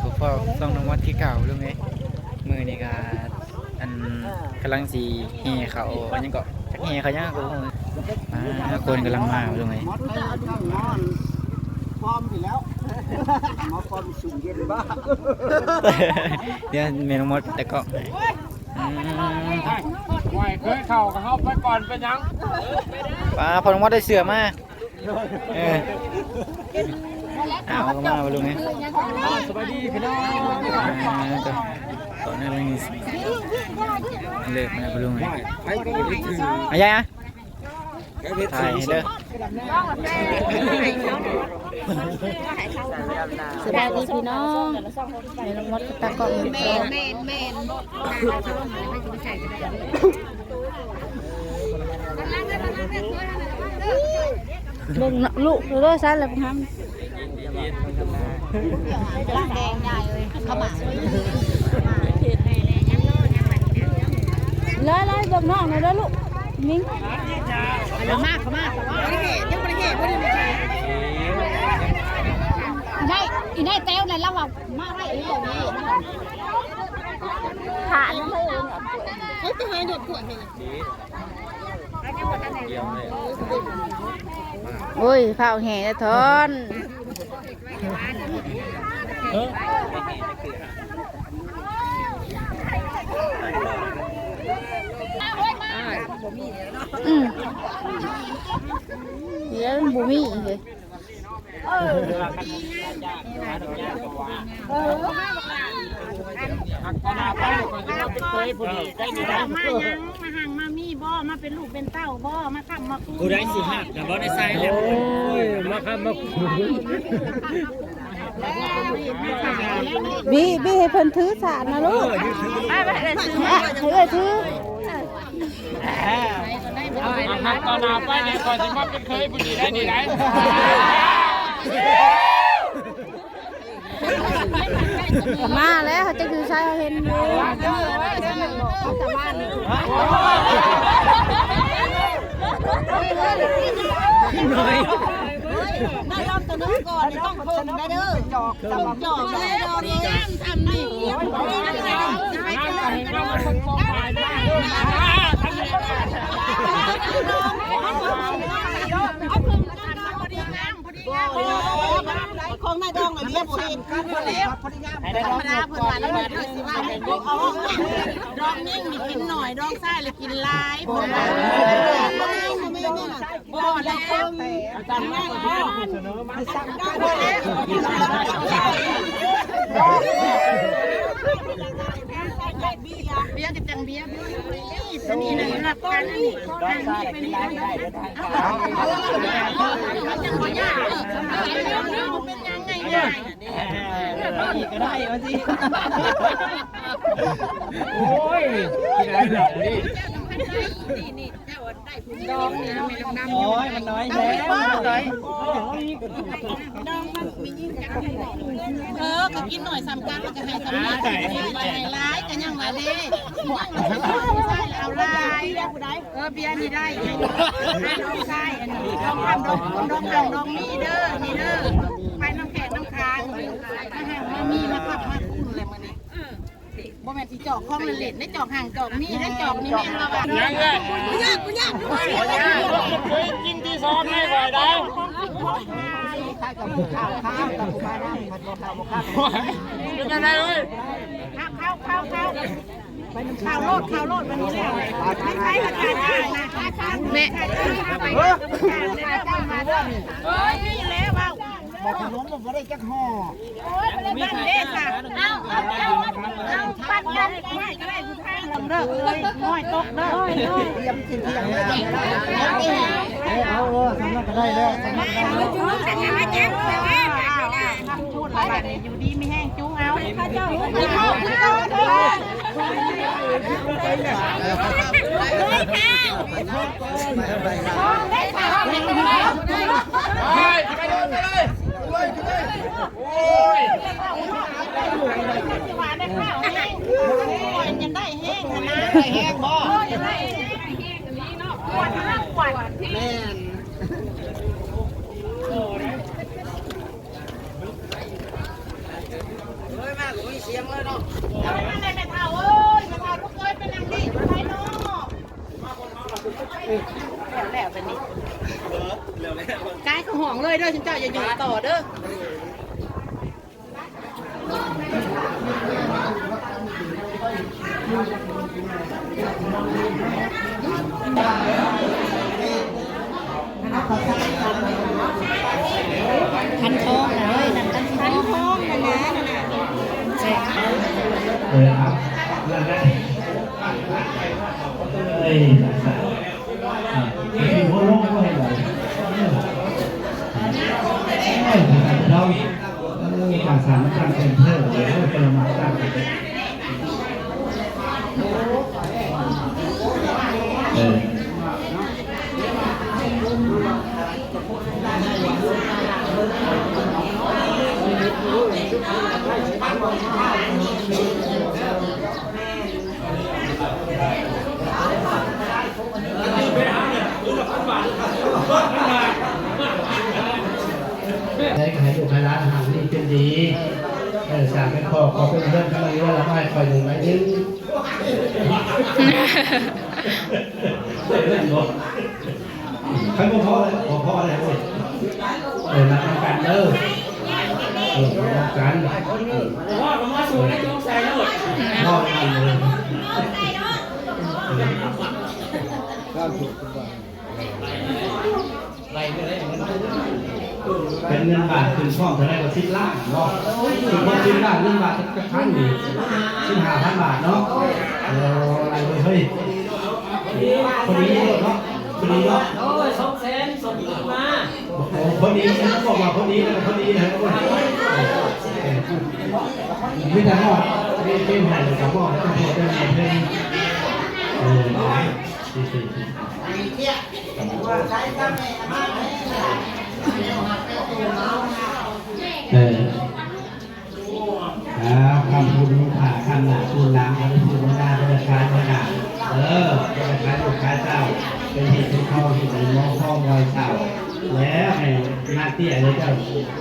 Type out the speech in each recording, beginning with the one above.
สุพอต้องน้องวัดที่เก่าลุงเอ้ยมือนี่ก็อันกำลังสีเฮเขาอันยังก็จักเฮเขายังก็มาคนกำลังมาลุงเอ้ยมอดไปเอาดูนอนพร้อมไปแล้วหมอพร้อมสูงเย็นบ้าเดี๋ยวเมนูมดแต่ก็อืมไหวเคยเข่ากับเขาไปก่อนเป็นยังป้าพอน้องมดได้เสือมาเออ เอาก็มาลุงเอ้ยสบายดีพี่น้องอ่าต่อต่อเนื่องเรื่องนี้เลิกมาแล้วลุงเอ้ยไปก็ไม่ถึงอายายอะถ่ายเด้อสบายดีพี่น้องในลงมดตะกอนเมนเมนเบิ่งลูกดูด้วยซ้ายเลยพี่น้อง ร่างแดงใหญ่เลยข้ามาเลยเลยเบิ่งน้องหน่อยเด้อลูกมิ้งเขามากเขามากบริเหตุยังบริเหตุบริเหตุได้อีได้เต้วเลยเราว่ามากได้อีอย่างนี้ผ่านเลยเขาจะหาหยดขวดเลยโอ้ยเผาวแห่จะทอน อืมเดี๋ยวมันบุมีอีกเลยหักตาหน้าไปก่อนจะมาเป็นเคยพอดีใกล้นี่นะมายัง มาห่างมามีบ่มาเป็นลูกเป็นเต้าบ่มาขับมาคูกูได้สิหักแต่บ่ได้ใส่แล้ว โอ้ย มาครับมา บีบีให้เพิ่นถือสารนะลูกให้เอ้ยถือหักตาหน้าไปเนี่ยก่อนจะมาเป็นเคยพอดีได้นี่ไหนมาแล้วเขาจะถือใช้เขาเห็นอยู่ได้รอบตัว นึงก่อนต้องคงได้เด้อจอกจอกจอกได้ดอกนี้ทำนี่ให้กันให้กันคนคงได้ของนายดองอะไรเนี่ยผมเห็นกันหมดแล้วธรรมดาเพิ่นว่าแล้วเพิ่นสิว่าให้พวกเอาดองนิ่งมีกินหน่อยดองไส้เลยกินลายเพิ่นว่า บ่แล้วอาจารย์แม่ก็เสนอมาสั่งได้แล้วเบี้ยร์กับจังเบี้ยร์นี่สนิทนะรับกันนี่ได้ได้ได้ได้มันยังบ่ยากเป็นยังไงง่ายก็ได้มาสิโอ้ยกินอะไรหนักนี่ ดองนี่ไม่ต้องนำโอ้ยมันน้อยแล้วมันน้อยดองมันมียิ่งเออก็กินหน่อยสามกันมันก็ให้สำนีไปให้ร้ายกันยังว่าเด้ใช่เอาลายเออเบียร์นี่ได้น้องใช่อันนี้ดองทำดองดองทำดองมีเด้อนี่เด้อไปน้ำแข็งน้ำค้างมาหางมามีมาขับมา บ่แม่นสิจอกข้องเล่นได้จอกห่างจอกมีได้จอกนี่แม่นละว่ายังไงกูยากกูยากด้วยเคยกินที่ซ้อมไม่ไหวได้ข้าวกับข้าวข้าวกับข้าวผัดข้าวข้าวเป็นยังไงเว้ยข้าวข้าวข้าวข้าวโลดข้าวโลดวันนี้แล้วไม่ใช่ประกาศได้นะแม่เมาเด้อเฮ้ยนี่แล้วเล่า บอกขนมมันไม่ได้จักห่อโอ้ยมันบ้านเด็กค่ะเอาเอาเอาเอาปั้นกันง่ายก็ได้ผู้ทางลำเด้อเลยน้อยตกเด้อน้อยน้อยเตรียมสิ่งที่อย่างไรเอาเออทำนั่นก็ได้แล้วทำนั่นก็ได้จุ้งแต่ยังไม่เจ็บแต่ว่าทำพูดอะไรอยู่ดีไม่แห้งจุ้งเอาข้าเจ้าคุณพ่อคุณโตเด้อไปไปโดนไปเลยโอ้ยหวานได้ข้าว แห้งยังได้แห้งนะได้แห้งบ่ยังได้แห้งนี้เนาะขวดห้าขวดที่ แม่น เเอาไปนั่งในแม่เฒ่าเอ้ยแม่เฒ่าลูกเอ้ยไปนั่งดิไปไหนเนาะแล้วแล้วไปนี่กายเขาห่องเลยเด้อฉันเจ้าอย่าอยู่ต่อเด้อคันทองนะเฮ้ยนั่นคันทองทองนั่นนะนั่นน่ะใช่เออครับนั่นแหละเอ้ยมีหัวลงก็ให้ไหวเราการสารการเป็นเพิ่มเลยให้เป็นมาตั้งเออ ได้ขายอยู่ขายร้านอาหารนี่เป็นดีเออสามเป็นพ่อขอเป็นเพื่อนกันมาเยอะแล้วไม่คอยหนึ่งไว้นึงเล่นบ่ใครบ่พ่อเลยบ่พ่อเลยเว้ยเออนักกันเด้อ เออนักกันพ่อผมมาสู่ได้จงใส่แล้วหมดพ่อกันเลยข้าวสุกบาทเป็นเงินบาทคืนช่องเท่าไรก็สิบล้านเนาะคือคนสิบล้านเงินบาทกระทั่งนี่สิบห้าพันบาทเนาะเอออะไรเลยเฮ้ยพอดีเนาะ พอดีเนาะโอ้ยสองแสนสองมาโอ้พอดีฉันบอกว่าพอดีนะพอดีนะไม่ได้หอดไม่เป็นหันกับบอกต้องพอได้เงินเออดีสิเออครับคำพูดนี้าคำหนาพูดน้ำคำพูดหน้าเป็นการเป็นหนาเออเป็นการลูกค้าเจ้า เป็นเหตุที่เข้าที่มองข้อมอยเจ้าแล้วให้หน้าที่อะไรจ้า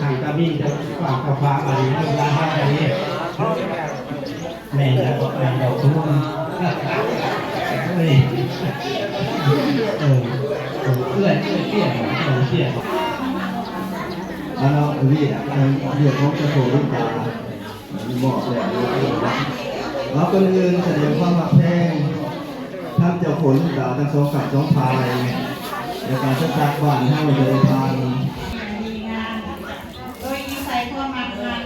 ทางกระบี่จะฝากกระฟ้ามาดีให้ร้านให้ดีแม่แล้วก็แม่เราทุ่มเฮ้ยเออเออเอื้อยเอื้อยเตี้ยเอื้อยเตี้ยแล้วเราพี่เดี๋ยวเขาจะโทรลูกตาบอกเลยเราเป็นเงินแสดงความรักแพง ท่านเจ้าผลดาวทั้งสองกับสองพายในการชักชักบ้านให้เดินทางดีงามโดยนิสัยความมักมัก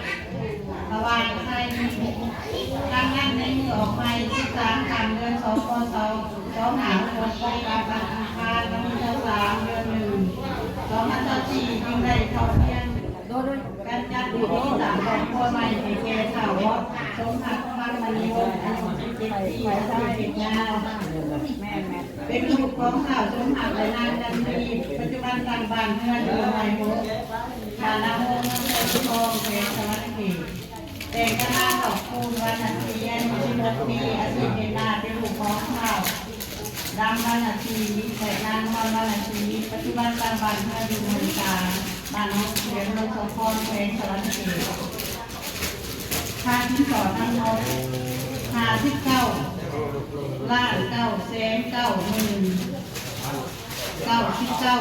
ระวางใส่ตั้งานในมือออกไปที่สามคำเดือนสองพศสองหาหกปกการบันอังคารวันที่สามเดือนหนึ่งสองพันสี่จึงได้เข้าเพียงโดยการจัดพิธีสามของพ่อใหม่ในเกศสาวกสมหักพันมณีวงศ์อายุสิบเจ็ดปีได้เป็นยา เป็นลูกของสาวสมหักและนางจันทีปัจจุบันต่างบ้านเพื่อนอยู่ในโฮฐานะโฮงเงินทองเขตสวัสดิ์แต่งกันมาขอบคุณวันอาทิตย์อายุสิบหกปีอาชีพเป็นนาเป็นลูกของข้าวดำวันอาทิตย์แต่นางวันวันอาทิตย์ปัจจุบันต่างบ้านเพื่อนอยู่เมืองกาญบ้านน้องเรียนโรงสมพรเขตสวัสดิ์ค่าที่สอนทั้งหมดห้าสิบเก้า ล้านเก้าแสนเก้าหมื่นเก้าสิบเก้า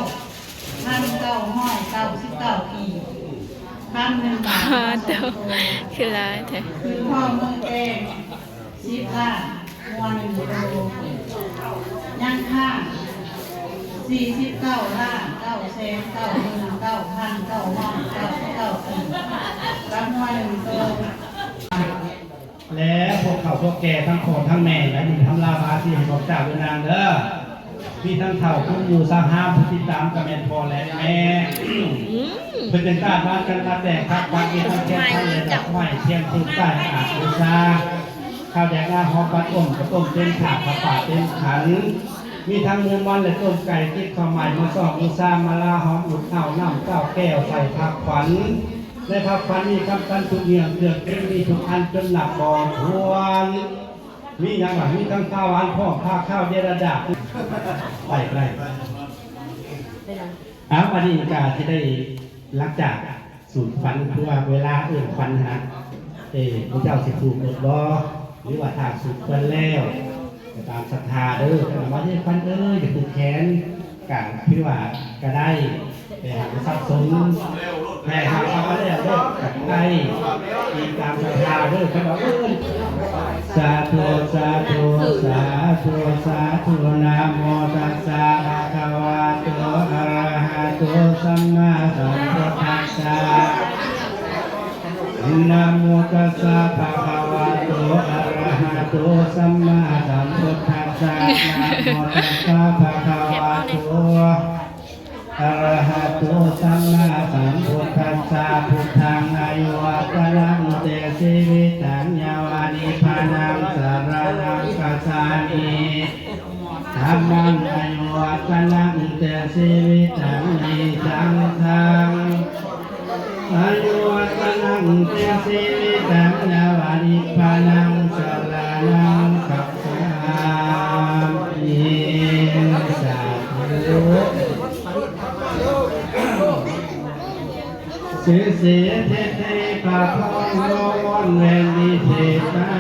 พันเก้าห้อยเก้าสิบเก้าปีพันหนึ่งบาทอ่าเดี๋ยวคืออะไรแท้คือพ่อเมืองเองสิบล้านวนหนึ่งโลยังค่าสี่สิบเก้าล้านเก้าแสนเก้าหมื่นเก้าพันเก้าห้อยเก้าสิบเก้าปีรับมวยหนึ่งโล และพวกเขาพวกแก่ทั้งพ่อทั้งแม่และมีทั้งลาบาที่ให้พวกเจ้าเป็นนางเด้อมีทั้งเถ่าผู้อยู่สร้างห้ามผู้ติดตามกับแม่นพ่อและแม่เพื่อเป็นการบ้านกันมาแต่งครับวันนี้ทั้งแก่ทั้งเลยดอกไม้เทียมทุกใต้อาบูชาข้าวแดงหน้าหอมปัดอมกระต้มเต็มถาดกระป๋าเต็มขันมีทั้งหมูมันและต้มไก่ที่ข้าวใหม่มาสองมูซามาลาหอมอุดเอาน้ำเก้าแก้วใส่ผักขวัญ ในภาพพันนี้ครับท่านทุกเรื่องเกือบเป็นมีทุกอันจนหนักบอทวนมีอย่างหลังมีทั้งข้าวหวานพ่อข้าวข้าวเยรดาไปไปอ้าววันนี้กาที่ได้หลังจากสูตรฟันเพื่อเวลาอื่นฟันฮะเออพระเจ้าสิถูกหมดบ่หรือว่าทางสุดเพิ่นแล้วตามศรัทธาเด้อแต่ว่าเนี่ยพันเอ้ยจะผูกแขนกันพี่ว่าก็ได้ แต่หากทรัพย์สมแม่หากทำมาแล้วเด้ก็ได้อีตามศรัทธาด้อก็บอกเอ้ยสาธุสาธุสาธุสาธุนะโมตัสสะภะคะวะโตอะระหะโตสัมมาสัมพุทธัสสะนะโมตัสสะภะคะวะโตอะระหะโตสัมมาสัมพุทธัสสะนะโมตัสสะภะคะ งเตสิวิตังนาวานิพานังสลานังขับสามยิสาธุสิสิเทเทปะพองโยมอนเวนิเทตา